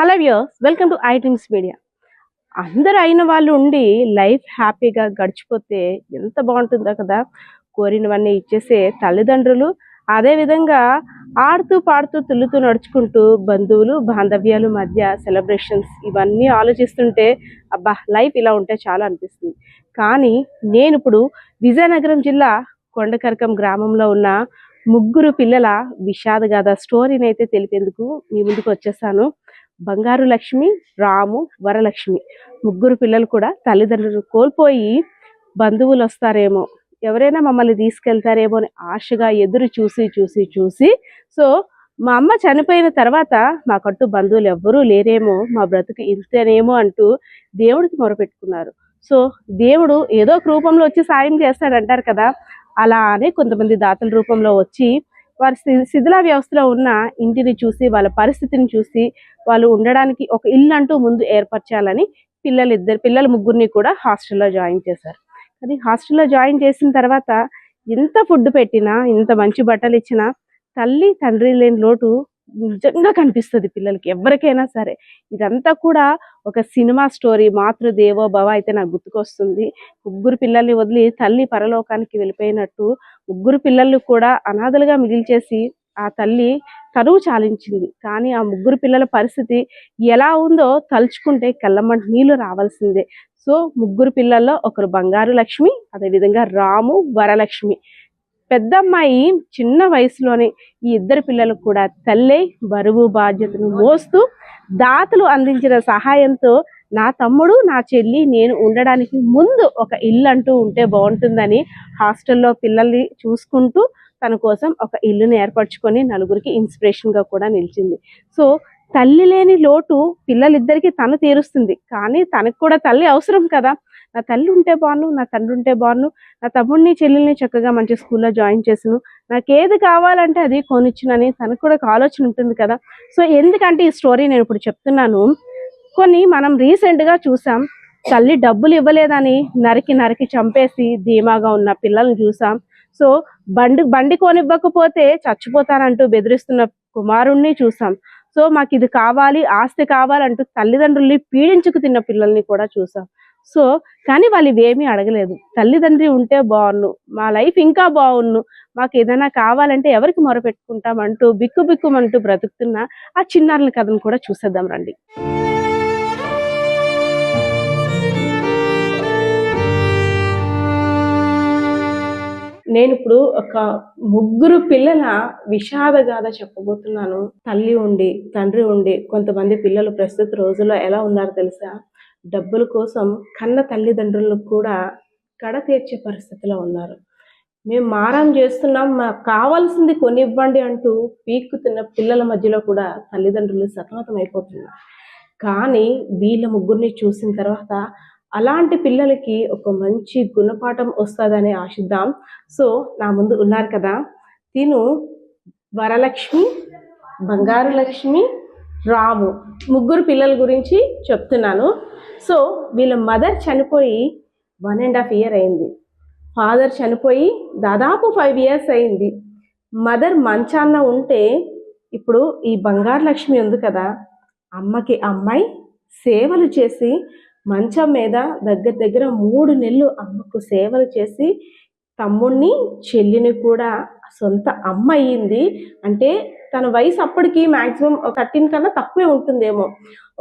Hello viewers welcome to I media అందరు అయిన వాళ్ళు ఉండి లైఫ్ హ్యాపీగా గడిచిపోతే ఎంత బాగుంటుందో కదా కోరినవన్నీ ఇచ్చేసే తల్లిదండ్రులు అదేవిధంగా ఆడుతూ పాడుతూ తుల్లుతూ నడుచుకుంటూ బంధువులు బాంధవ్యాలు మధ్య సెలబ్రేషన్స్ ఇవన్నీ ఆలోచిస్తుంటే అబ్బా లైఫ్ ఇలా ఉంటే చాలా అనిపిస్తుంది కానీ నేను ఇప్పుడు విజయనగరం జిల్లా కొండకరకం గ్రామంలో ఉన్న ముగ్గురు పిల్లల విషాద గాథ స్టోరీని అయితే తెలిపేందుకు మీ ముందుకు వచ్చేసాను బంగారు లక్ష్మి రాము వరలక్ష్మి ముగ్గురు పిల్లలు కూడా తల్లిదండ్రులు కోల్పోయి బంధువులు వస్తారేమో ఎవరైనా మమ్మల్ని తీసుకెళ్తారేమో అని ఆశగా ఎదురు చూసి చూసి చూసి సో మా అమ్మ చనిపోయిన తర్వాత మాకట్టు బంధువులు ఎవ్వరూ లేరేమో మా బ్రతుకు ఇంతేనేమో అంటూ దేవుడికి మొరపెట్టుకున్నారు సో దేవుడు ఏదో ఒక రూపంలో వచ్చి సాయం చేస్తాడంటారు కదా అలానే కొంతమంది దాతల రూపంలో వచ్చి వారి శిథిలా వ్యవస్థలో ఉన్న ఇంటిని చూసి వాళ్ళ పరిస్థితిని చూసి వాళ్ళు ఉండడానికి ఒక ఇల్లు అంటూ ముందు ఏర్పరచాలని పిల్లలు ఇద్దరు పిల్లల ముగ్గురిని కూడా హాస్టల్లో జాయిన్ చేశారు అది హాస్టల్లో జాయిన్ చేసిన తర్వాత ఎంత ఫుడ్ పెట్టినా ఇంత మంచి బట్టలు ఇచ్చినా తల్లి తండ్రి లేని లోటు నిజంగా కనిపిస్తుంది పిల్లలకి ఎవరికైనా సరే ఇదంతా కూడా ఒక సినిమా స్టోరీ మాతృదేవో భవ అయితే నాకు గుర్తుకొస్తుంది ముగ్గురు పిల్లల్ని వదిలి తల్లి పరలోకానికి వెళ్ళిపోయినట్టు ముగ్గురు పిల్లలు కూడా అనాథలుగా మిగిల్చేసి ఆ తల్లి కరువు చాలించింది కానీ ఆ ముగ్గురు పిల్లల పరిస్థితి ఎలా ఉందో తలుచుకుంటే కళ్ళమంట నీళ్లు రావాల్సిందే సో ముగ్గురు పిల్లల్లో ఒకరు బంగారు లక్ష్మి అదేవిధంగా రాము వరలక్ష్మి పెద్దమ్మాయి చిన్న వయసులోనే ఈ ఇద్దరు పిల్లలు కూడా తల్లే బరువు బాధ్యతను మోస్తూ దాతలు అందించిన సహాయంతో నా తమ్ముడు నా చెల్లి నేను ఉండడానికి ముందు ఒక ఇల్లు అంటూ ఉంటే బాగుంటుందని హాస్టల్లో పిల్లల్ని చూసుకుంటూ తన కోసం ఒక ఇల్లుని ఏర్పరచుకొని నలుగురికి ఇన్స్పిరేషన్గా కూడా నిలిచింది సో తల్లి లేని లోటు పిల్లలిద్దరికీ తను తీరుస్తుంది కానీ తనకు కూడా తల్లి అవసరం కదా నా తల్లి ఉంటే బాను నా తండ్రి ఉంటే బాను నా తమ్ముడిని చెల్లెల్ని చక్కగా మంచి స్కూల్లో జాయిన్ చేసాను నాకు ఏది కావాలంటే అది కొనిచ్చినని తనకు కూడా ఒక ఆలోచన ఉంటుంది కదా సో ఎందుకంటే ఈ స్టోరీ నేను ఇప్పుడు చెప్తున్నాను కొన్ని మనం రీసెంట్గా చూసాం తల్లి డబ్బులు ఇవ్వలేదని నరికి నరికి చంపేసి ధీమాగా ఉన్న పిల్లల్ని చూసాం సో బండి బండి కొనివ్వకపోతే చచ్చిపోతానంటూ బెదిరిస్తున్న కుమారుణ్ణి చూసాం సో మాకు ఇది కావాలి ఆస్తి కావాలంటూ తల్లిదండ్రుల్ని పీడించుకు తిన్న పిల్లల్ని కూడా చూసాం సో కానీ వాళ్ళు ఇవేమీ అడగలేదు తల్లిదండ్రి ఉంటే బాగున్ను మా లైఫ్ ఇంకా బాగున్ను మాకు ఏదైనా కావాలంటే ఎవరికి మొరపెట్టుకుంటామంటూ బిక్కు బిక్కుమంటూ బ్రతుకుతున్న ఆ చిన్నారుల కథను కూడా చూసేద్దాం రండి నేను ఇప్పుడు ఒక ముగ్గురు పిల్లల విషాద గాథ చెప్పబోతున్నాను తల్లి ఉండి తండ్రి ఉండి కొంతమంది పిల్లలు ప్రస్తుత రోజుల్లో ఎలా ఉన్నారో తెలుసా డబ్బుల కోసం కన్న తల్లిదండ్రులను కూడా కడ తీర్చే పరిస్థితిలో ఉన్నారు మేము మారం చేస్తున్నాం మాకు కావాల్సింది కొనివ్వండి అంటూ పీక్కుతున్న పిల్లల మధ్యలో కూడా తల్లిదండ్రులు సతమతం అయిపోతున్నారు కానీ వీళ్ళ ముగ్గురిని చూసిన తర్వాత అలాంటి పిల్లలకి ఒక మంచి గుణపాఠం వస్తుందని ఆశిద్దాం సో నా ముందు ఉన్నారు కదా తిను వరలక్ష్మి బంగారు లక్ష్మి రాము ముగ్గురు పిల్లల గురించి చెప్తున్నాను సో వీళ్ళ మదర్ చనిపోయి వన్ అండ్ హాఫ్ ఇయర్ అయింది ఫాదర్ చనిపోయి దాదాపు ఫైవ్ ఇయర్స్ అయింది మదర్ మంచాన్న ఉంటే ఇప్పుడు ఈ బంగారు లక్ష్మి ఉంది కదా అమ్మకి అమ్మాయి సేవలు చేసి మంచం మీద దగ్గర దగ్గర మూడు నెలలు అమ్మకు సేవలు చేసి తమ్ముణ్ణి చెల్లిని కూడా సొంత అమ్మ అయ్యింది అంటే తన వయసు అప్పటికి మ్యాక్సిమం థర్టీన్ కన్నా తక్కువే ఉంటుందేమో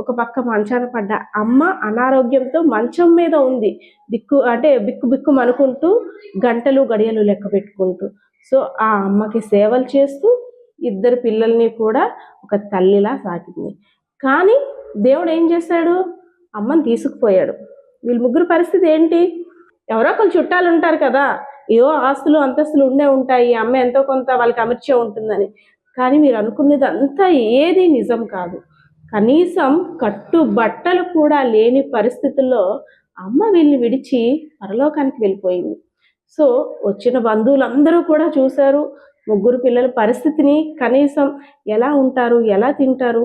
ఒక పక్క మంచాన పడ్డ అమ్మ అనారోగ్యంతో మంచం మీద ఉంది దిక్కు అంటే బిక్కు బిక్కు అనుకుంటూ గంటలు గడియలు లెక్క పెట్టుకుంటూ సో ఆ అమ్మకి సేవలు చేస్తూ ఇద్దరు పిల్లల్ని కూడా ఒక తల్లిలా సాగింది కానీ దేవుడు ఏం చేశాడు అమ్మని తీసుకుపోయాడు వీళ్ళ ముగ్గురు పరిస్థితి ఏంటి ఎవరో ఒకళ్ళు చుట్టాలు ఉంటారు కదా ఏవో ఆస్తులు అంతస్తులు ఉండే ఉంటాయి అమ్మ ఎంతో కొంత వాళ్ళకి అమర్చే ఉంటుందని కానీ మీరు అనుకున్నది అంతా ఏది నిజం కాదు కనీసం కట్టు బట్టలు కూడా లేని పరిస్థితుల్లో అమ్మ వీళ్ళని విడిచి పరలోకానికి వెళ్ళిపోయింది సో వచ్చిన బంధువులందరూ కూడా చూశారు ముగ్గురు పిల్లల పరిస్థితిని కనీసం ఎలా ఉంటారు ఎలా తింటారు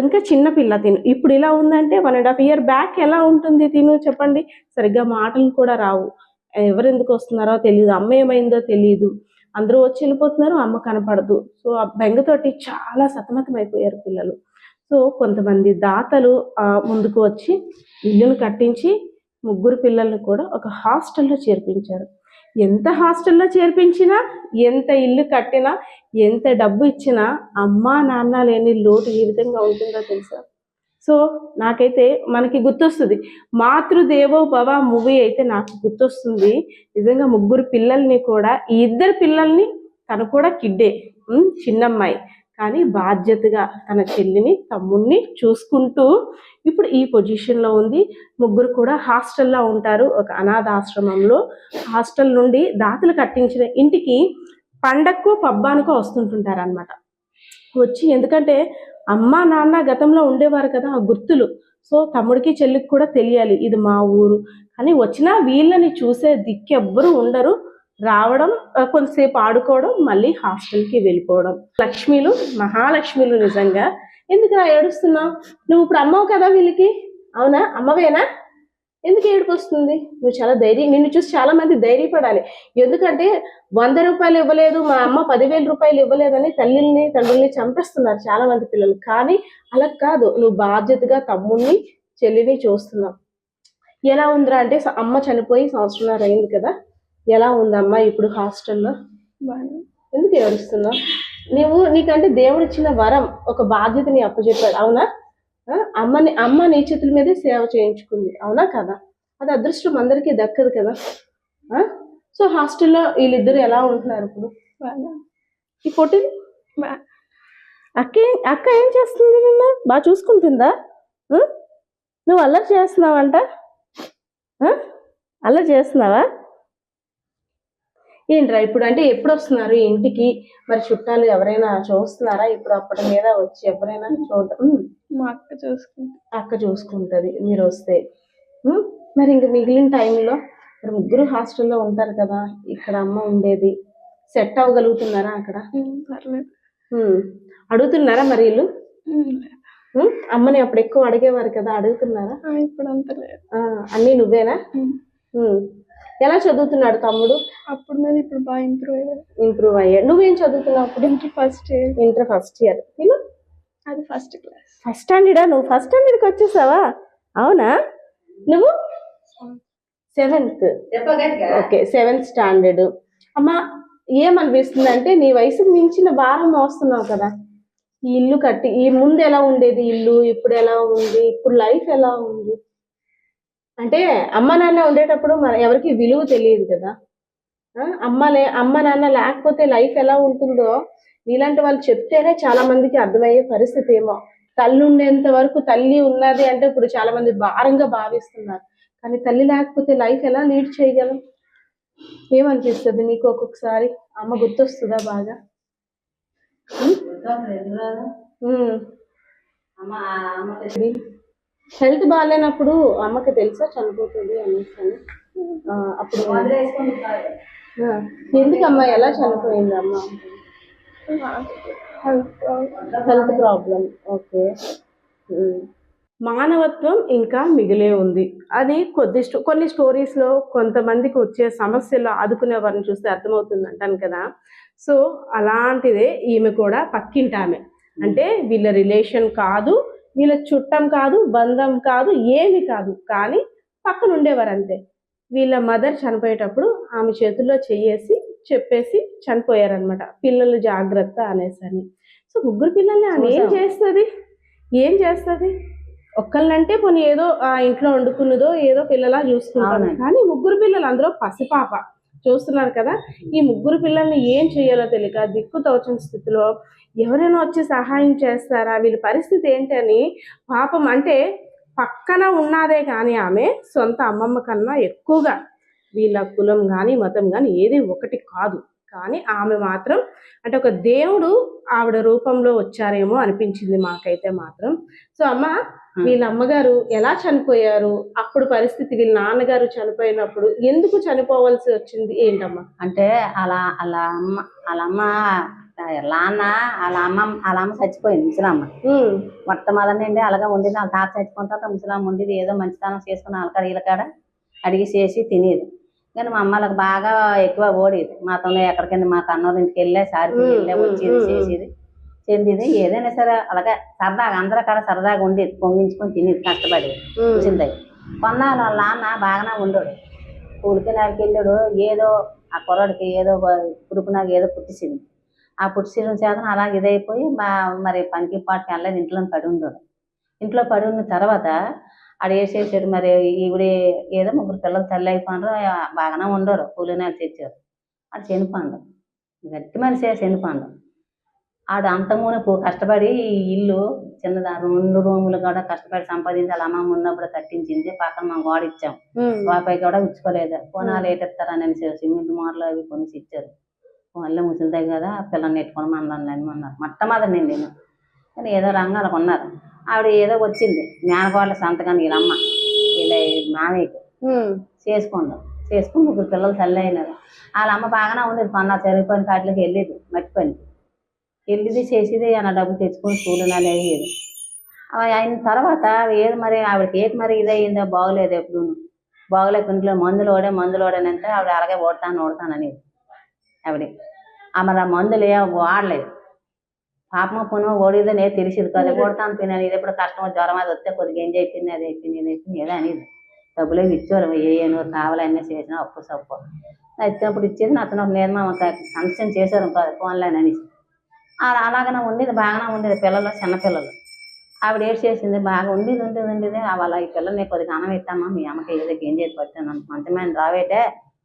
ఇంకా చిన్నపిల్ల తిను ఇప్పుడు ఇలా ఉందంటే one and half year back ఎలా ఉంటుంది తిను చెప్పండి సరిగ్గా మాటలు కూడా రావు ఎవరు ఎందుకు వస్తున్నారో తెలియదు అమ్మ ఏమైందో తెలియదు అందరూ వచ్చి వెళ్ళిపోతున్నారు అమ్మ కనపడదు సో ఆ బెంగతోటి చాలా సతమతమైపోయారు పిల్లలు సో కొంతమంది దాతలు ముందుకు వచ్చి ఇల్లును కట్టించి ముగ్గురు పిల్లల్ని కూడా ఒక హాస్టల్లో చేర్పించారు ఎంత హాస్టల్లో చేర్పించినా ఎంత ఇల్లు కట్టినా ఎంత డబ్బు ఇచ్చినా అమ్మ నాన్న లేని లోటు ఈ విధంగా ఉంటుందో తెలుసా సో నాకైతే మనకి గుర్తొస్తుంది మాతృదేవో భవ మూవీ అయితే నాకు గుర్తొస్తుంది నిజంగా ముగ్గురు పిల్లల్ని కూడా ఈ ఇద్దరు పిల్లల్ని తను కూడా కిడ్డే చిన్నమ్మాయి కానీ బాధ్యతగా తన చెల్లిని తమ్ముడిని చూసుకుంటూ ఇప్పుడు ఈ పొజిషన్లో ఉంది ముగ్గురు కూడా హాస్టల్లో ఉంటారు ఒక అనాథ ఆశ్రమంలో హాస్టల్ నుండి దాతలు కట్టించిన ఇంటికి పండక్కు పబ్బానికో వస్తుంటుంటారు అనమాట వచ్చి ఎందుకంటే అమ్మ నాన్న గతంలో ఉండేవారు కదా ఆ గుర్తులు సో తమ్ముడికి చెల్లికి కూడా తెలియాలి ఇది మా ఊరు కానీ వచ్చినా వీళ్ళని చూసే దిక్కెవ్వరూ ఉండరు రావడం కొంతసేపు ఆడుకోవడం మళ్ళీ హాస్టల్కి వెళ్ళిపోవడం లక్ష్మీలు మహాలక్ష్మిలు నిజంగా ఎందుకురా ఏడుస్తున్నావు నువ్వు ఇప్పుడు అమ్మవు కదా వీళ్ళకి అవునా అమ్మవేనా ఎందుకు ఏడుపు వస్తుంది నువ్వు చాలా ధైర్యం నిన్ను చూసి చాలా మంది ధైర్యపడాలి ఎందుకంటే వంద రూపాయలు ఇవ్వలేదు మా అమ్మ పదివేల రూపాయలు ఇవ్వలేదని తల్లిని తండ్రుల్ని చంపేస్తున్నారు చాలా మంది పిల్లలు కానీ అలా కాదు నువ్వు బాధ్యతగా తమ్ముడిని చెల్లిని చూస్తున్నావు ఎలా ఉందిరా అంటే అమ్మ చనిపోయి సంవత్సరం అయింది కదా ఎలా ఉందమ్మా ఇప్పుడు హాస్టల్లో ఎందుకు ఏడుస్తున్నావు నువ్వు నీకంటే దేవుడు ఇచ్చిన వరం ఒక బాధ్యతని అప్పచెప్పాడు అవునా అమ్మని అమ్మ నీ చేతుల మీదే సేవ చేయించుకుంది అవునా కదా అది అదృష్టం అందరికీ దక్కదు కదా సో హాస్టల్లో వీళ్ళిద్దరు ఎలా ఉంటున్నారు ఇప్పుడు ఈ పొట్టిది అక్క అక్క ఏం చేస్తుంది నిన్న బాగా చూసుకుంటుందా నువ్వు అల్లరి చేస్తున్నావంట అల్లరి చేస్తున్నావా ఏంట్రా ఇప్పుడు అంటే ఎప్పుడు వస్తున్నారు ఇంటికి మరి చుట్టాలు ఎవరైనా చూస్తున్నారా ఇప్పుడు అప్పటి మీద వచ్చి ఎవరైనా చూడటం మా అక్క చూసుకుంటుంది అక్క చూసుకుంటుంది మీరు వస్తే మరి ఇంక మిగిలిన టైంలో మరి ముగ్గురు హాస్టల్లో ఉంటారు కదా ఇక్కడ అమ్మ ఉండేది సెట్ అవ్వగలుగుతున్నారా అక్కడ అడుగుతున్నారా మరి వీళ్ళు అమ్మని అప్పుడు ఎక్కువ అడిగేవారు కదా అడుగుతున్నారా ఇప్పుడు అంత అన్నీ నువ్వేనా ఎలా చదువుతున్నాడు తమ్ముడు అప్పుడు మీద ఇప్పుడు బాగా ఇంప్రూవ్ అయ్యాడు ఇంప్రూవ్ అయ్యాడు నువ్వేం చదువుతున్నావు అప్పుడు inter first year inter first year అది ఫస్ట్ క్లాస్ ఫస్ట్ స్టాండర్డా నువ్వు ఫస్ట్ స్టాండర్డ్కి వచ్చేసావా అవునా నువ్వు సెవెంత్ ఓకే సెవెంత్ స్టాండర్డ్ అమ్మా ఏమనిపిస్తుందంటే నీ వయసు మించిన భారం మోస్తున్నావు కదా ఈ ఇల్లు కట్టి ఈ ముందు ఎలా ఉండేది ఇల్లు ఇప్పుడు ఎలా ఉంది ఇప్పుడు లైఫ్ ఎలా ఉంది అంటే అమ్మ నాన్న ఉండేటప్పుడు మన ఎవరికి విలువ తెలియదు కదా అమ్మ లే అమ్మ నాన్న లేకపోతే లైఫ్ ఎలా ఉంటుందో నీలాంటి వాళ్ళు చెప్తేనే చాలా మందికి అర్థమయ్యే పరిస్థితి ఏమో తల్లి ఉండేంత వరకు తల్లి ఉన్నది అంటే ఇప్పుడు చాలా మంది భారంగా భావిస్తున్నారు కానీ తల్లి లేకపోతే లైఫ్ ఎలా లీడ్ చేయగలం ఏమనిపిస్తుంది నీకు ఒక్కొక్కసారి అమ్మ గుర్తొస్తుందా బాగా అమ్మ హెల్త్ బాగాలేనప్పుడు అమ్మకి తెలుసా చనిపోతుంది అనేసి అప్పుడు అమ్మ ఎలా చనిపోయింది అమ్మ హెల్త్ ప్రాబ్లం ఓకే మానవత్వం ఇంకా మిగిలే ఉంది అది కొద్ది కొన్ని స్టోరీస్లో కొంతమందికి వచ్చే సమస్యల్లో వారిని చూస్తే అర్థమవుతుంది అంటాను కదా సో అలాంటిదే ఈమె కూడా పక్కింటామె అంటే వీళ్ళ రిలేషన్ కాదు వీళ్ళ చుట్టం కాదు బంధం కాదు ఏమి కాదు కానీ పక్కన ఉండేవారు అంతే వీళ్ళ మదర్ చనిపోయేటప్పుడు ఆమె చేతుల్లో చెయ్యేసి చెప్పేసి చనిపోయారనమాట పిల్లలు జాగ్రత్త అనేసని సో ముగ్గురు పిల్లల్ని ఆమె ఏం చేస్తుంది ఏం చేస్తుంది ఒక్కళ్ళంటే పోనీ ఏదో ఆ ఇంట్లో వండుకున్నదో ఏదో పిల్లలా చూసుకుంటాను కానీ ముగ్గురు పిల్లలు అందరూ పసిపాప చూస్తున్నారు కదా ఈ ముగ్గురు పిల్లల్ని ఏం చేయాలో తెలియక దిక్కు తోచని స్థితిలో ఎవరైనా వచ్చి సహాయం చేస్తారా వీళ్ళ పరిస్థితి ఏంటని పాపం అంటే పక్కన ఉన్నదే కానీ ఆమె సొంత అమ్మమ్మ కన్నా ఎక్కువగా వీళ్ళ కులం కానీ మతం కానీ ఏది ఒకటి కాదు కానీ ఆమె మాత్రం అంటే ఒక దేవుడు ఆవిడ రూపంలో వచ్చారేమో అనిపించింది మాకైతే మాత్రం సో అమ్మ వీళ్ళ అమ్మగారు ఎలా చనిపోయారు అప్పుడు పరిస్థితి వీళ్ళ నాన్నగారు చనిపోయినప్పుడు ఎందుకు చనిపోవాల్సి వచ్చింది ఏంటమ్మా అంటే అలా అలా అమ్మ అలా అమ్మ నాన్న వాళ్ళ అమ్మ వాళ్ళ అమ్మ చచ్చిపోయింది ముసలమ్మ మొట్టమొదటి నుండి అలాగే ఉండేది వాళ్ళ తాత చచ్చిపోయిన తర్వాత ముసలమ్మ ఉండేది ఏదో మంచితనం చేసుకుని వాళ్ళకాడ కాడ అడిగి చేసి తినేది కానీ మా అమ్మలకు బాగా ఎక్కువ ఓడేది మాతోనే ఎక్కడికైంది మా కన్నూరు ఇంటికి వెళ్ళే సారికి వెళ్ళే వచ్చేది చేసేది చెందింది ఏదైనా సరే అలాగే సరదాగా అందరూ కాడ సరదాగా ఉండేది పొంగించుకొని తినేది కష్టపడి వచ్చింది కొన్నాళ్ళు వాళ్ళ నాన్న బాగానే ఉండడు ఉడికి నాకు వెళ్ళాడు ఏదో ఆ కుర్రాడికి ఏదో పురుపు నాకు ఏదో పుట్టిసింది ఆ పుట్టిసిన చేతను అలా ఇదైపోయి మా మరి పనికి పాటకి వెళ్ళలేదు ఇంట్లో పడి ఉండడు ఇంట్లో పడి ఉన్న తర్వాత ఆడ వేసేసాడు మరి ఈవిడే ఏదో ముగ్గురు పిల్లలు తల్లి అయిపోయినారు బాగానే ఉండరు కూలినాలు తెచ్చారు ఆడు చనిపోండు గట్టి మనిషే చనిపోండు ఆడు అంతమునే కష్టపడి ఇల్లు చిన్నదా రెండు రూములు కూడా కష్టపడి సంపాదించి వాళ్ళ అమ్మమ్మ ఉన్నప్పుడు కట్టించింది పక్కన మనం గోడ ఇచ్చాం వాపై కూడా ఉంచుకోలేదు పోనాలు ఏటెత్తారని సిమెంట్ మోడలు అవి కొనిసి ఇచ్చారు వాళ్ళే ముసలిదే కదా పిల్లల్ని ఎట్టుకొని మనలో అన్నారు మొట్టమొదటి నేను కానీ ఏదో రంగాలకు ఉన్నారు ఆవిడ ఏదో వచ్చింది మేనకోడల సంతకాన్ని అమ్మ ఇలా మామయ్యకు చేసుకుందాం చేసుకుని ముగ్గురు పిల్లలు తల్లి అయినారు వాళ్ళ అమ్మ బాగానే ఉండేది పన్నా చెరిగిపోయిన కాటికి వెళ్ళేది మట్టి పనికి వెళ్ళిది చేసేది ఆయన డబ్బు తెచ్చుకొని స్కూల్ అనేది అయిన తర్వాత ఏది మరి ఆవిడకి ఏది మరి ఇదయిందో బాగోలేదు ఎప్పుడు బాగోలేక ఇంట్లో మందులు ఓడే మందులు ఓడనంటే ఆవిడ అలాగే ఓడతాను ఓడతానని ఆవిడ ఆమె మందులు వాడలేదు పాపము పునము ఓడిదనే తెలిసింది కదా కొడతాను పిన్నాను ఇది ఎప్పుడు కష్టం జ్వరం అది వస్తే కొద్దిగా ఏం చెప్పింది అది అయిపోయింది ఇది ఏదో అనేది డబ్బులు ఇచ్చారు ఏ ఏ కావాలన్నీ చేసిన అప్పు సప్పు వచ్చినప్పుడు ఇచ్చేది అతను నేను మా కన్సన్ చేశారు ఫోన్లైన్ అనేసి అలాగనే ఉండేది బాగానే ఉండేది పిల్లలు చిన్నపిల్లలు ఆవిడ ఏడ్ చేసింది బాగా ఉండేది ఉండేది ఉండేది వాళ్ళ ఈ పిల్లల్ని కొద్దిగా అన్నం ఇస్తామా మీ అమ్మకి ఏదో ఏం చేసి పట్టాను మంచమైన రావేటే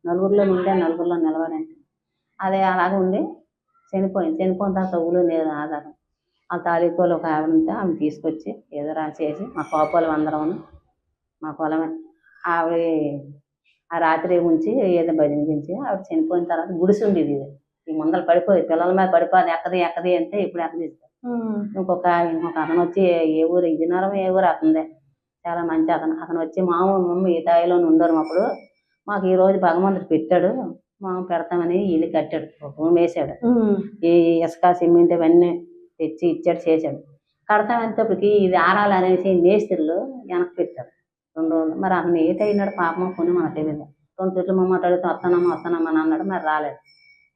నలుగురిలో ఉండే నలుగురిలో నిలబడంటే అదే అలాగ ఉండి చనిపోయింది చనిపోయిన తర్వాత ఊళ్ళో లేదు ఆధారం ఆ తాలూకాలో ఒక ఆవిడ ఉంటే ఆమె తీసుకొచ్చి ఏదో రాసేసి మా కోపాలం అందరం మా పొలమే ఆవిడ ఆ రాత్రి ఉంచి ఏదో భజించి ఆవిడ చనిపోయిన తర్వాత గుడిసి ఉండేది ఇది ఈ ముందర పడిపోయి పిల్లల మీద పడిపోయింది ఎక్కది ఎక్కది అంటే ఇప్పుడు ఎక్కది ఇంకొక ఇంకొక అతను వచ్చి ఏ ఊరు విజయనగరం ఏ ఊరు అతనిదే చాలా మంచి అతను అతను వచ్చి మామూలు మమ్మీ ఈ తాయిలో ఉండరు అప్పుడు మాకు ఈ రోజు భగవంతుడు పెట్టాడు మా పెడతామని ఇల్లు కట్టాడు రూమ్ వేసాడు ఈ ఇసుక సిమెంట్ అవన్నీ తెచ్చి ఇచ్చాడు చేశాడు కడతామనేటప్పటికి ఇది ఆరాలు అనేసి మేస్త్రులు వెనక్కి పెట్టారు రెండు రోజులు మరి అతను ఏట్ అయినాడు పాపమో కొన్ని మన తెలియదు రెండు చెట్లు మమ్మ మాట్లాడుతూ వస్తానమ్మా వస్తానమ్మా అని అన్నాడు మరి రాలేదు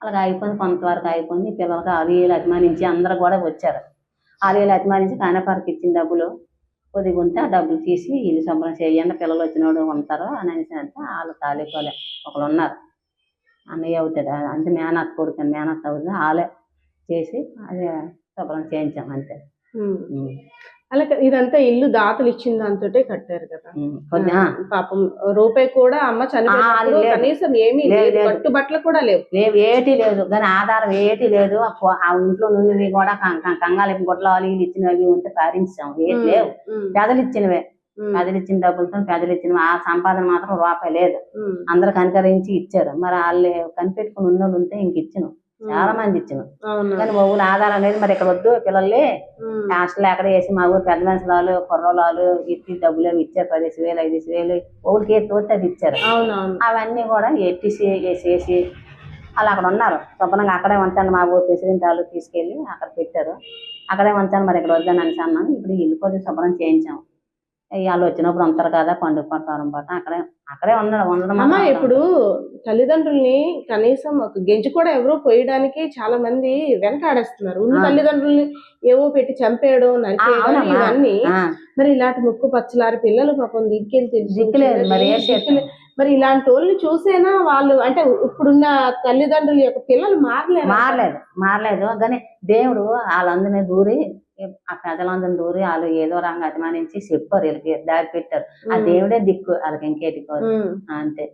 అలాగే అయిపోయింది కొంతవరకు అయిపోయింది పిల్లలకి అది వీళ్ళు అభిమానించి అందరు కూడా వచ్చారు అది వేలు అభిమానించి కానపారికి ఇచ్చిన డబ్బులు కొద్దిగా ఉంటే ఆ డబ్బులు తీసి ఇల్లు సంబరం చేయండి పిల్లలు వచ్చినోడు ఉంటారు అని అనేసి అంటే వాళ్ళు తాలూకాలే ఒకళ్ళు ఉన్నారు అన్నయ్య అవుతాడు అంటే మేనత్ కొడుకు మేనత్ అవుతుంది ఆలే చేసి అది శుభ్రం చేయించాం అంతే అలా ఇదంతా ఇల్లు దాతలు ఇచ్చిన దాంతో కట్టారు కదా పాపం రూపాయి కూడా అమ్మ చనిపోయినప్పుడు కనీసం ఏమీ లేదు బట్టలు కూడా లేవు లేవు ఏటి లేదు కానీ ఆధారం ఏటి లేదు ఆ ఇంట్లో నుండి కూడా కంగాలింపు గుడ్లు ఇచ్చినవి ఉంటే పారించాం ఏం లేవు పెదలు ఇచ్చినవే పెద్దలు ఇచ్చిన డబ్బులతో పెద్దలు ఇచ్చిన ఆ సంపాదన మాత్రం రూపాయి లేదు అందరు కనికరించి ఇచ్చారు మరి వాళ్ళు కనిపెట్టుకుని ఉన్న వాళ్ళు ఉంటే ఇంక ఇచ్చాను చాలా మంది ఇచ్చాను కానీ మా ఊళ్ళో ఆధారం అనేది మరి ఇక్కడ వద్దు పిల్లల్ని హాస్టల్ ఎక్కడ వేసి మా ఊరు పెద్ద వాళ్ళు కుర్రోలాలు ఇచ్చి డబ్బులు ఏమి ఇచ్చారు పదిహేను వేలు ఐదు వేలు ఊళ్ళకి ఏ తోటి అది ఇచ్చారు అవన్నీ కూడా ఎట్టిసి వేసేసి వాళ్ళు అక్కడ ఉన్నారు శుభ్రంగా అక్కడే ఉంటాను మా ఊరు పెసిరింటాలు వాళ్ళు తీసుకెళ్ళి అక్కడ పెట్టారు అక్కడే ఉంటాను మరి ఇక్కడ వద్దని అనిసన్నాను ఇప్పుడు ఇల్లు కొద్దిగా శుభ్రం చేయించాము వాళ్ళు వచ్చినప్పుడు ఉంటారు కదా పండుగ పడతారు అనమాట అక్కడే అక్కడే ఉన్నాడు ఉండడం ఇప్పుడు తల్లిదండ్రుల్ని కనీసం ఒక గెంజి కూడా ఎవరో పోయడానికి చాలా మంది వెనకాడేస్తున్నారు ఉన్న తల్లిదండ్రుల్ని ఏవో పెట్టి చంపేయడం నరికేయడం ఇవన్నీ మరి ఇలాంటి ముక్కు పచ్చలారి పిల్లలు పాపం దిక్కేది దిక్కులేదు మరి ఇలాంటి వాళ్ళు చూసేనా వాళ్ళు అంటే ఇప్పుడున్న తల్లిదండ్రుల యొక్క పిల్లలు మారలేదు మారలేదు మారలేదు కానీ దేవుడు వాళ్ళందరినీ దూరి ఆ ప్రజలందరిని దూరి వాళ్ళు ఏదో రంగు అభిమానించి చెప్పారు వీళ్ళకి దారి పెట్టారు ఆ దేవుడే దిక్కు వాళ్ళకి ఇంకేటి అంతే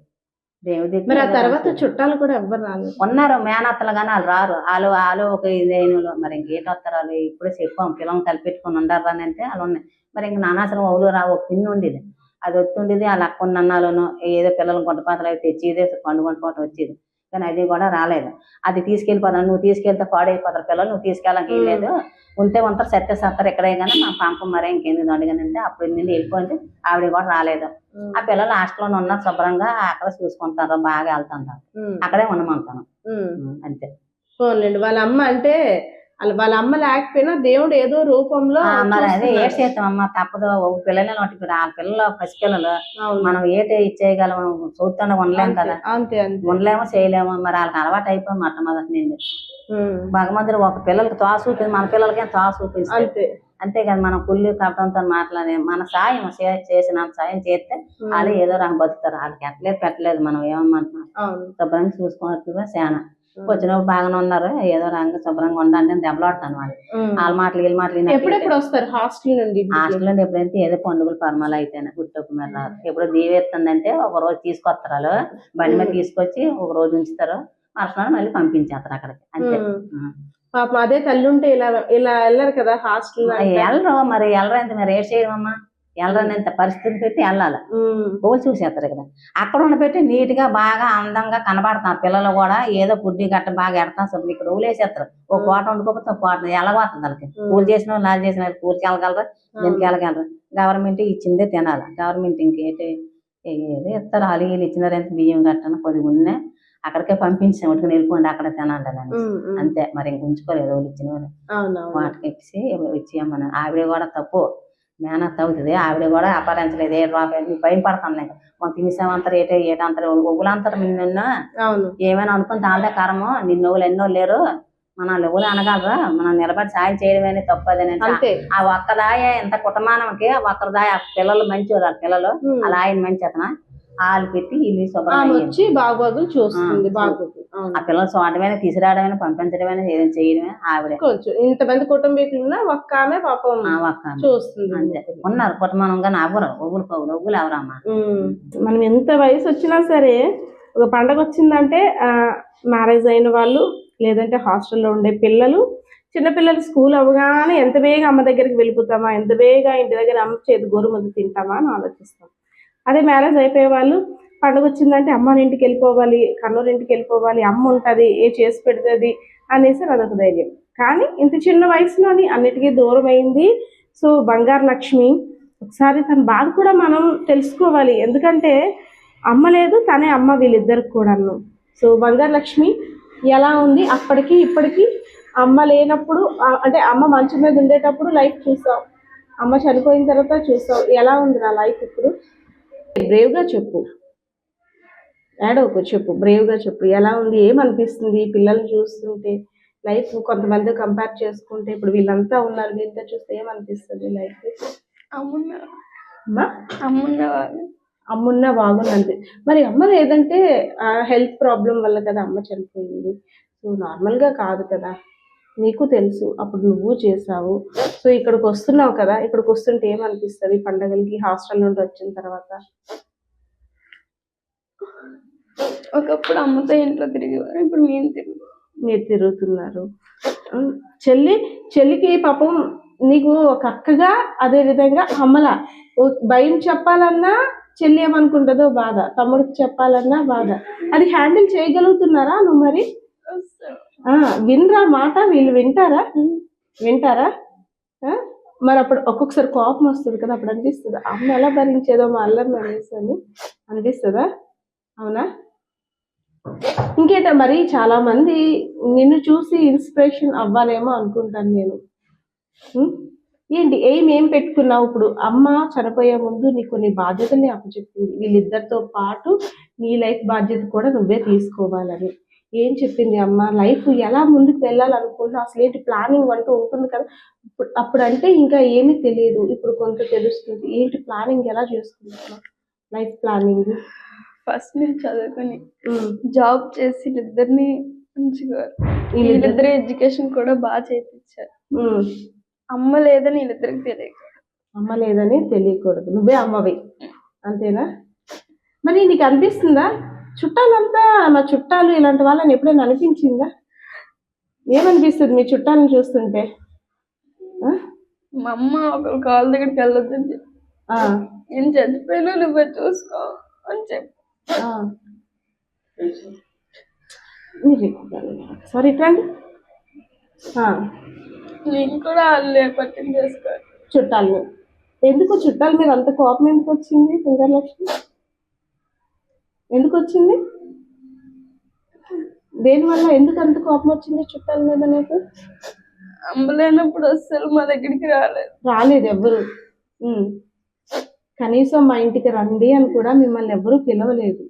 దేవుడి మరి ఆ తర్వాత చుట్టాలు కూడా ఎవ్వరు రాలేదు ఉన్నారు మేనత్తలు కానీ వాళ్ళు రారు వాళ్ళు వాళ్ళు ఒక ఇదేనులు మరి ఇంకేటి వస్తారు వాళ్ళు ఇప్పుడే చెప్పాం పిల్లలు కలిపెట్టుకుని ఉండరు అని అంటే వాళ్ళు ఉన్నాయి మరి ఇంక నానాసరం అవులు రా ఒక పిన్ ఉండేది అది వస్తుండేది అలా కొన్ని అన్నాలోనో ఏదో పిల్లలు గుంటపాతలు అవి తెచ్చి ఇదే పండు గుంటపాటు వచ్చేది కానీ అది కూడా రాలేదు అది తీసుకెళ్ళిపోతాను నువ్వు తీసుకెళ్తే పాడైపోతారు పిల్లలు నువ్వు తీసుకెళ్ళకి లేదు ఉంటే ఉంటారు సత్య సత్తారు ఎక్కడే కానీ మా పాపం మరే ఇంకేంది అడిగానంటే అప్పుడు నేను వెళ్ళిపోయింది ఆవిడ కూడా రాలేదు ఆ పిల్లలు హాస్టల్లో ఉన్నారు శుభ్రంగా అక్కడ చూసుకుంటారు బాగా వెళ్తుంటారు అక్కడే ఉండమంటాను అంతే వాళ్ళ అమ్మ అంటే అలా వాళ్ళ అమ్మ లేకపోయినా దేవుడు ఏదో రూపంలో మరి అదే చేస్తాం అమ్మ తప్పదు ఒక పిల్లలు నోటి ఆ పిల్లలు పసిపిల్లలు మనం ఏటే ఇచ్చేయగలం చూస్తుండే ఉండలేము కదా అంతే ఉండలేమో చేయలేమో మరి వాళ్ళకి అలవాటు అయిపోయి మాట మొదటి నేను భగవంతుడు ఒక పిల్లలకి తోస చూపింది మన పిల్లలకి తోస చూపించి అంతే అంతేకాదు మనం కుళ్ళు కట్టడంతో మాట్లాడే మన సాయం చేసిన సాయం చేస్తే వాళ్ళు ఏదో రంగు బతుకుతారు వాళ్ళకి ఎట్లేదు పెట్టలేదు మనం ఏమన్నా శుభ్రంగా చూసుకున్నట్టుగా సేనా వచ్చినప్పుడు బాగానే ఉన్నారు ఏదో రంగు శుభ్రంగా ఉండాలని అని దెబ్బలాడుతాను వాళ్ళు వాళ్ళ మాటలు వీళ్ళ మాటలు ఎప్పుడెప్పుడు వస్తారు హాస్టల్ నుండి హాస్టల్ నుండి ఎప్పుడైతే ఏదో పండుగలు పర్మాలు అయితేనే గుర్తొక మీద ఎప్పుడు దీవేస్తుందంటే ఒక రోజు తీసుకొస్తారు వాళ్ళు బండి మీద తీసుకొచ్చి ఒక రోజు ఉంచుతారు మరుసటి మళ్ళీ పంపించేస్తారు అక్కడికి అంతే పాపం అదే తల్లి ఉంటే ఇలా ఇలా వెళ్ళరు కదా హాస్టల్ వెళ్ళరు మరి వెళ్ళరు ఎంత మరి ఏ చేయమమ్మా వెళ్ళరనేంత పరిస్థితిని పెట్టి వెళ్ళాలి పోలు చూసేస్తారు ఇక్కడ అక్కడ ఉండబెట్టి నీట్గా బాగా అందంగా కనబడతాం పిల్లలు కూడా ఏదో పుడ్డి గట్ట బాగా ఎడతాం సో ఇక్కడ ఊలేసేస్తారు ఒక కోట వండుకోకపోతే కోట ఎలాగోతుంది వాళ్ళకి పూలు చేసిన వాళ్ళు చేసిన పూలు వెళ్ళగలరు దీనికి వెళ్ళగలరు గవర్నమెంట్ ఇచ్చిందే తినాలి గవర్నమెంట్ ఇంకేటి ఏది ఇస్తారు వాళ్ళు ఇచ్చినారు ఎంత బియ్యం గట్టను కొద్దిగా ఉన్నాయి అక్కడికే పంపించాం ఒకటి వెళ్ళిపోండి అక్కడ తినండి అని అంతే మరి ఇంక ఉంచుకోలేదు వాళ్ళు ఇచ్చిన వాటికి ఇచ్చి ఇచ్చేయమన్నాను ఆవిడ కూడా తప్పు మేనత్ అవుతుంది ఆవిడ కూడా అపహరించలేదు ఏ రూపాయలు భయం పడతాను నాకు మనం తినేసామంతా ఏటో ఏటంతా ఒగులంతరు నిన్న ఏమైనా అనుకుని తాళ్ళే కారము నిన్ను ఎన్నో లేరు మన లెవెలు అనగలరా మనం నిలబడి సాయం చేయడమే తప్పదని ఆ ఒక్కదాయ ఇంత కుటుంబానికి ఒక్కరిదాయ పిల్లలు మంచి పిల్లలు అలా ఆయన మంచి అతను వాళ్ళు పెట్టి వీళ్ళు వచ్చి బాగోగులు చూస్తుంది బాగోగులు ఆ పిల్లలు చూడమైనా తీసుకురావడమైనా పంపించడమైనా ఏదైనా చేయడమే ఆవిడ కొంచెం ఇంతమంది కుటుంబీకులు ఒక్క ఆమె పాపం చూస్తుంది ఉన్నారు కుటుంబంగా నాగురు ఒగులు కవులు ఒగులు అవరమ్మా మనం ఎంత వయసు వచ్చినా సరే ఒక పండగ వచ్చిందంటే మ్యారేజ్ అయిన వాళ్ళు లేదంటే హాస్టల్లో ఉండే పిల్లలు చిన్నపిల్లలు స్కూల్ అవ్వగానే ఎంత వేగ అమ్మ దగ్గరికి వెళ్ళిపోతామా ఎంత వేగ ఇంటి దగ్గర అమ్మ చేతి గోరుముద్ద తింటామా అని ఆలోచిస్తాం అదే మ్యారేజ్ అయిపోయే వాళ్ళు పండుగ వచ్చిందంటే అమ్మ ఇంటికి వెళ్ళిపోవాలి కన్నూరు ఇంటికి వెళ్ళిపోవాలి అమ్మ ఉంటుంది ఏ చేసి పెడుతుంది అనేసి అదొక ధైర్యం కానీ ఇంత చిన్న వయసులోని అన్నిటికీ దూరం అయింది సో బంగారు లక్ష్మి ఒకసారి తన బాధ కూడా మనం తెలుసుకోవాలి ఎందుకంటే అమ్మ లేదు తనే అమ్మ వీళ్ళిద్దరికి కూడాను సో బంగారు లక్ష్మి ఎలా ఉంది అప్పటికి ఇప్పటికి అమ్మ లేనప్పుడు అంటే అమ్మ మంచం మీద ఉండేటప్పుడు లైఫ్ చూసాం అమ్మ చనిపోయిన తర్వాత చూసాం ఎలా ఉంది నా లైఫ్ ఇప్పుడు బ్రేవ్గా చెప్పు ఒక చెప్పు బ్రేవ్గా చెప్పు ఎలా ఉంది ఏమనిపిస్తుంది పిల్లలు చూస్తుంటే లైఫ్ కొంతమంది కంపేర్ చేసుకుంటే ఇప్పుడు వీళ్ళంతా ఉన్నారు వీళ్ళంతా చూస్తే ఏమనిపిస్తుంది లైఫ్ అమ్మున్న బాగుంది అమ్మున్నా మరి అమ్మ లేదంటే హెల్త్ ప్రాబ్లం వల్ల కదా అమ్మ చనిపోయింది సో నార్మల్గా కాదు కదా నీకు తెలుసు అప్పుడు నువ్వు చేసావు సో ఇక్కడికి వస్తున్నావు కదా ఇక్కడికి వస్తుంటే ఏమనిపిస్తుంది పండగలకి హాస్టల్ నుండి వచ్చిన తర్వాత ఒకప్పుడు అమ్మతో ఇంట్లో తిరిగేవారు ఇప్పుడు మేము తిరుగు మీరు తిరుగుతున్నారు చెల్లి చెల్లికి పాపం నీకు ఒక అక్కగా అదే విధంగా అమ్మల భయం చెప్పాలన్నా చెల్లి ఏమనుకుంటుందో బాధ తమ్ముడికి చెప్పాలన్నా బాధ అది హ్యాండిల్ చేయగలుగుతున్నారా నువ్వు మరి వినరా మాట వీళ్ళు వింటారా వింటారా మరి అప్పుడు ఒక్కొక్కసారి కోపం వస్తుంది కదా అప్పుడు అనిపిస్తుంది అమ్మ ఎలా భరించేదో మా అల్లర్ని అనేసి అనిపిస్తుందా అవునా ఇంకేంట మరి చాలా మంది నిన్ను చూసి ఇన్స్పిరేషన్ అవ్వాలేమో అనుకుంటాను నేను ఏంటి ఏం ఏం పెట్టుకున్నావు ఇప్పుడు అమ్మ చనిపోయే ముందు నీ కొన్ని బాధ్యతల్ని అప్పచెప్పింది వీళ్ళిద్దరితో పాటు నీ లైఫ్ బాధ్యత కూడా నువ్వే తీసుకోవాలని ఏం చెప్పింది అమ్మ లైఫ్ ఎలా ముందుకు వెళ్ళాలనుకుంటున్నావు అసలు ఏంటి ప్లానింగ్ అంటూ ఉంటుంది కదా అప్పుడంటే ఇంకా ఏమీ తెలియదు ఇప్పుడు కొంత తెలుస్తుంది ఏంటి ప్లానింగ్ ఎలా చేసుకుంటున్నావు లైఫ్ ప్లానింగ్ ఫస్ట్ నేను చదువుకొని జాబ్ చేసి వీళ్ళిద్దరిని మంచిగా వీళ్ళిద్దరి ఎడ్యుకేషన్ కూడా బాగా చేయించారు అమ్మ లేదని వీళ్ళిద్దరికి తెలియదు అమ్మ లేదని తెలియకూడదు నువ్వే అమ్మవి అంతేనా మరి నీకు అనిపిస్తుందా చుట్టాలంతా మా చుట్టాలు ఇలాంటి వాళ్ళని ఎప్పుడైనా అనిపించిందా ఏమనిపిస్తుంది మీ చుట్టాలను చూస్తుంటే మా అమ్మ ఒకరు కాళ్ళ దగ్గరికి వెళ్ళొద్దని చెప్పి నేను చచ్చిపోయినా నువ్వే చూసుకో అని చెప్పి సారీ ఇట్లాంటి నేను కూడా వాళ్ళు చేసుకో చుట్టాలు ఎందుకు చుట్టాలు మీద అంత కోపం ఎందుకు వచ్చింది కుంగరలక్ష్మి ఎందుకు వచ్చింది దేనివల్ల ఎందుకు అంత కోపం వచ్చింది చుట్టాల మీద నీకు అమ్మలేనప్పుడు అస్సలు మా దగ్గరికి రాలేదు రాలేదు ఎవరు కనీసం మా ఇంటికి రండి అని కూడా మిమ్మల్ని ఎవరు పిలవలేదు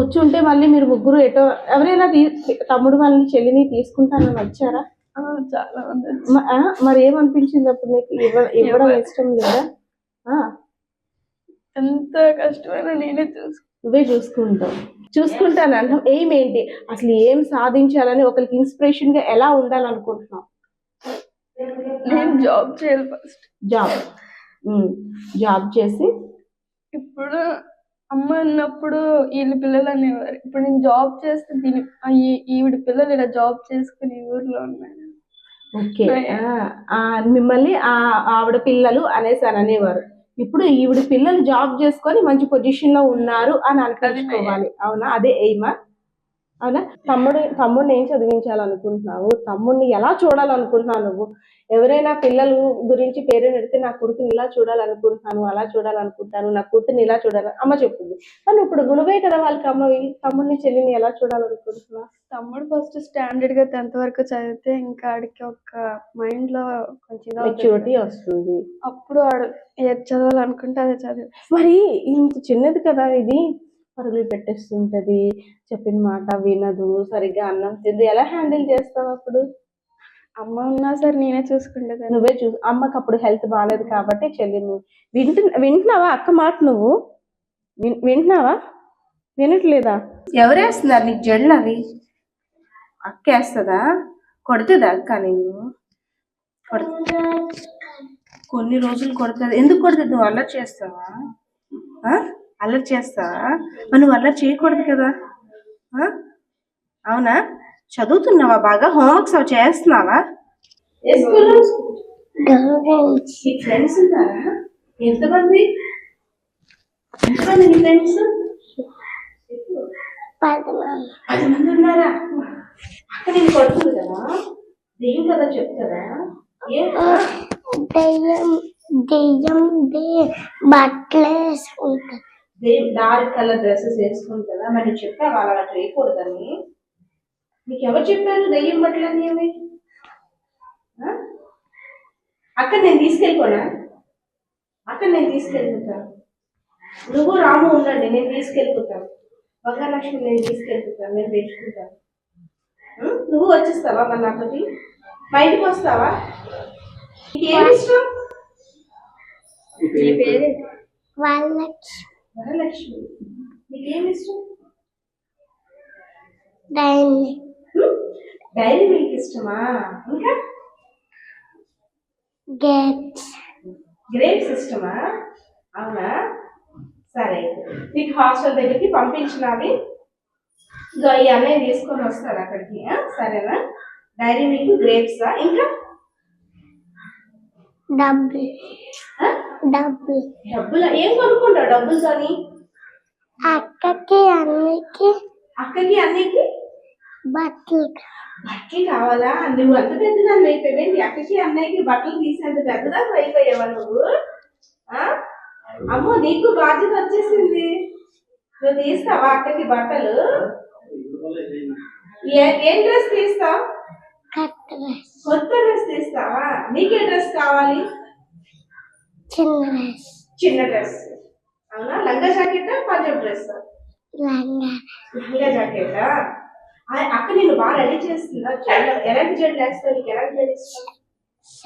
వచ్చి ఉంటే మళ్ళీ మీరు ముగ్గురు ఎటో ఎవరైనా తమ్ముడు వాళ్ళని చెల్లిని తీసుకుంటానని వచ్చారా చాలా మరి ఏమనిపించింది అప్పుడు నీకు ఇవ్వడం ఇష్టం లేదా ఎంత కష్టమైన నేనే చూసు నువ్వే చూసుకుంటావు చూసుకుంటాను అంటాం ఎయిమ్ ఏంటి అసలు ఏం సాధించాలని ఒకరికి ఇన్స్పిరేషన్ గా ఎలా ఉండాలనుకుంటున్నావు నేను జాబ్ చేయాలి ఫస్ట్ జాబ్ జాబ్ చేసి ఇప్పుడు అమ్మ అన్నప్పుడు వీళ్ళ పిల్లలు అనేవారు ఇప్పుడు నేను జాబ్ చేస్తే దీని ఈవిడ పిల్లలు ఇలా జాబ్ చేసుకుని ఊర్లో ఉన్నాయి ఓకే మిమ్మల్ని ఆ ఆవిడ పిల్లలు అనేసి అని అనేవారు ఇప్పుడు ఈవిడ పిల్లలు జాబ్ చేసుకొని మంచి పొజిషన్ లో ఉన్నారు అని అనుకోవాలి అవునా అదే ఎయిమా అవునా తమ్ముడు తమ్ముడిని ఏం చదివించాలనుకుంటున్నావు తమ్ముడిని ఎలా చూడాలనుకుంటున్నావు నువ్వు ఎవరైనా పిల్లలు గురించి పేరెంట్ అడిగితే నా కొడుకుని ఇలా చూడాలనుకుంటున్నాను అలా చూడాలనుకుంటాను నా కూతుర్ని ఇలా చూడాలి అమ్మ చెప్తుంది కానీ ఇప్పుడు గుణవే కదా వాళ్ళకి అమ్మ తమ్ముడిని చెల్లిని ఎలా చూడాలనుకుంటున్నా తమ్ముడు ఫస్ట్ స్టాండర్డ్ గా టెన్త్ వరకు చదివితే ఇంకా ఆడికి ఒక మైండ్ లో కొంచెం మెచ్యూరిటీ వస్తుంది అప్పుడు ఆడు ఏది చదవాలనుకుంటే అదే చదివి మరి ఇంత చిన్నది కదా ఇది పరుగులు పెట్టేస్తుంటుంది చెప్పిన మాట వినదు సరిగ్గా అన్నం తింది ఎలా హ్యాండిల్ చేస్తావు అప్పుడు అమ్మ ఉన్నా సరే నేనే చూసుకుంటుంది నువ్వే చూ అమ్మకి అప్పుడు హెల్త్ బాగాలేదు కాబట్టి చెల్లి నువ్వు వింటు వింటున్నావా అక్క మాట నువ్వు వింటున్నావా వినట్లేదా ఎవరేస్తున్నారు నీకు జడ్లు అవి అక్క వేస్తుందా కొడుతుందా అక్క నేను కొన్ని రోజులు కొడుతుంది ఎందుకు కొడుతుంది నువ్వు అలా చేస్తావా అల్లరి చేస్తావా నువ్వు అల్లరి చేయకూడదు కదా అవునా చదువుతున్నావా బాగా హోంవర్క్స్ అవి చేస్తున్నావా ఎంతమంది ఎంతమంది ఫ్రెండ్స్ కదా దెయ్యం కదా చెప్తారా దెయ్యం దెయ్యం బట్టలు వేసుకుంటుంది డార్క్ కలర్ డ్రెస్సెస్ వేసుకుంటారా కదా మరి వాళ్ళు అలా చేయకూడదని మీకు ఎవరు చెప్పారు దయ్యం బట్టలు అనేవి అక్కడ నేను తీసుకెళ్ళిపోనా అక్కడ నేను తీసుకెళ్ళిపోతాను నువ్వు రాము ఉండండి నేను తీసుకెళ్ళిపోతాను మహాలక్ష్మి నేను తీసుకెళ్ళిపోతాను నేను పెంచుకుంటాను నువ్వు వచ్చేస్తావా మరి నాతోటి బయటకు వస్తావా నీకేమి ఇష్టం వాళ్ళకి వరలక్ష్మి నీకేమి ఇష్టం డైరీ డైరీ మీకు ఇష్టమా ఇంకా గ్రేప్స్ గ్రేప్స్ ఇష్టమా అవునా సరే నీకు హాస్టల్ దగ్గరికి పంపించిన పంపించినవి ఇదో ఇవన్నీ తీసుకొని వస్తారు అక్కడికి సరేనా డైరీ మీకు గ్రేప్సా ఇంకా డబ్బులు డబ్బులు డబ్బులు ఏం కొనుక్కుంటావు అని అక్కకి అన్నికి అక్కకి అన్నికి బట్టలు బట్టలు కావాలా నువ్వు అంత పెద్దదాన్ని అయిపోయింది అక్కకి అన్నయ్యకి బట్టలు తీసేంత పెద్దదా అయిపోయావా నువ్వు అమ్మో నీకు బాధ్యత వచ్చేసింది నువ్వు తీస్తావా అక్కకి బట్టలు ఏం డ్రెస్ తీస్తావు కొత్త డ్రెస్ తీస్తావా నీకే డ్రెస్ కావాలి చిన్న డ్రెస్ చిన్న డ్రెస్ అవునా లంగా జాకెట్ పంజాబ్ డ్రెస్ లంగా లంగా జాకెట్ అక్క నేను బాగా రెడీ చేస్తుందా ఎలాంటి జెడ్ లేస్తా నీకు ఎలాంటి జెడ్ ఇష్టం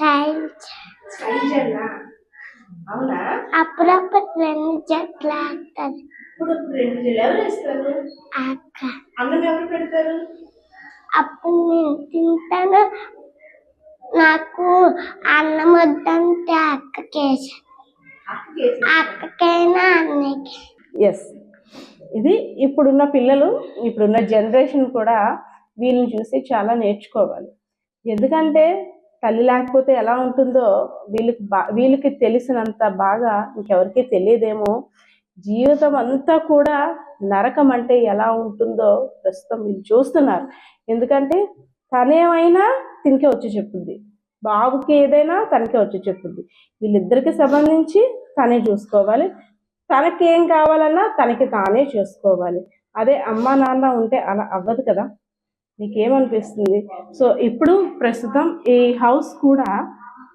అన్నా అవునా అప్పుడప్పుడు రెండు జట్లు ఆడతారు ఇప్పుడు రెండు జట్లు ఎవరు వేస్తారు అక్క అన్నం ఎవరు పెడతారు అప్పుడు నేను తింటాను నాకు అన్నం వద్దంటే అక్కకేసి అక్కకైనా అన్నకి ఎస్ ఇది ఇప్పుడున్న పిల్లలు ఇప్పుడున్న జనరేషన్ కూడా వీళ్ళని చూసి చాలా నేర్చుకోవాలి ఎందుకంటే తల్లి లేకపోతే ఎలా ఉంటుందో వీళ్ళకి బా వీళ్ళకి తెలిసినంత బాగా ఇంకెవరికీ తెలియదేమో జీవితం అంతా కూడా నరకం అంటే ఎలా ఉంటుందో ప్రస్తుతం వీళ్ళు చూస్తున్నారు ఎందుకంటే తనేమైనా తినికే వచ్చి చెప్పింది బాబుకి ఏదైనా తనకే వచ్చి చెప్పింది వీళ్ళిద్దరికి సంబంధించి తనే చూసుకోవాలి తనకి ఏం కావాలన్నా తనకి తానే చేసుకోవాలి అదే అమ్మ నాన్న ఉంటే అలా అవ్వదు కదా నీకేమనిపిస్తుంది సో ఇప్పుడు ప్రస్తుతం ఈ హౌస్ కూడా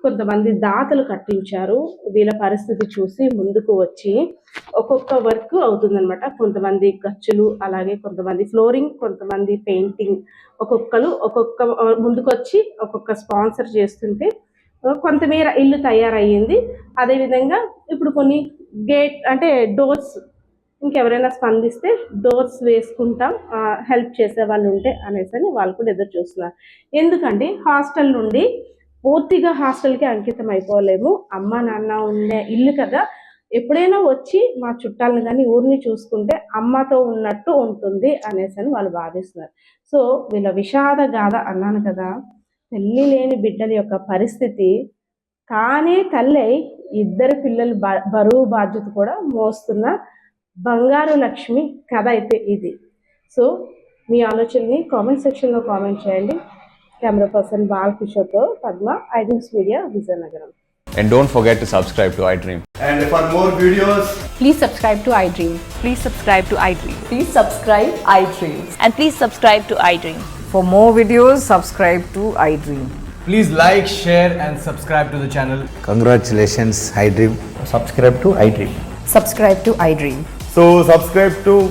కొంతమంది దాతలు కట్టించారు వీళ్ళ పరిస్థితి చూసి ముందుకు వచ్చి ఒక్కొక్క వర్క్ అవుతుందనమాట కొంతమంది ఖర్చులు అలాగే కొంతమంది ఫ్లోరింగ్ కొంతమంది పెయింటింగ్ ఒక్కొక్కరు ఒక్కొక్క ముందుకు వచ్చి ఒక్కొక్క స్పాన్సర్ చేస్తుంటే కొంతమేర ఇల్లు తయారయ్యింది అదేవిధంగా ఇప్పుడు కొన్ని గేట్ అంటే డోర్స్ ఇంకెవరైనా స్పందిస్తే డోర్స్ వేసుకుంటాం హెల్ప్ చేసే వాళ్ళు ఉంటే అనేసి అని వాళ్ళు కూడా ఎదురు చూస్తున్నారు ఎందుకంటే హాస్టల్ నుండి పూర్తిగా హాస్టల్కి అంకితం అయిపోలేము అమ్మ నాన్న ఉండే ఇల్లు కదా ఎప్పుడైనా వచ్చి మా చుట్టాలను కానీ ఊరిని చూసుకుంటే అమ్మతో ఉన్నట్టు ఉంటుంది అనేసి అని వాళ్ళు భావిస్తున్నారు సో వీళ్ళ విషాద గాథ అన్నాను కదా పెళ్ళి లేని బిడ్డల యొక్క పరిస్థితి కానీ తల్లి ఇద్దరు పిల్లలు బరువు బాధ్యత కూడా మోస్తున్న బంగారు లక్ష్మి కథ అయితే ఇది సో మీ ఆలోచనని కామెంట్ సెక్షన్లో కామెంట్ చేయండి Camera person Balkishoto, Padma, iDreams Media, Vizianagaram. And don't forget to subscribe to iDream. And for more videos, please subscribe to iDream. Please subscribe to iDream. Please subscribe iDreams. And please subscribe to iDream. For more videos, subscribe to iDream. Please like, share, and subscribe to the channel. Congratulations, iDream. Subscribe to iDream. Subscribe to iDream. So subscribe to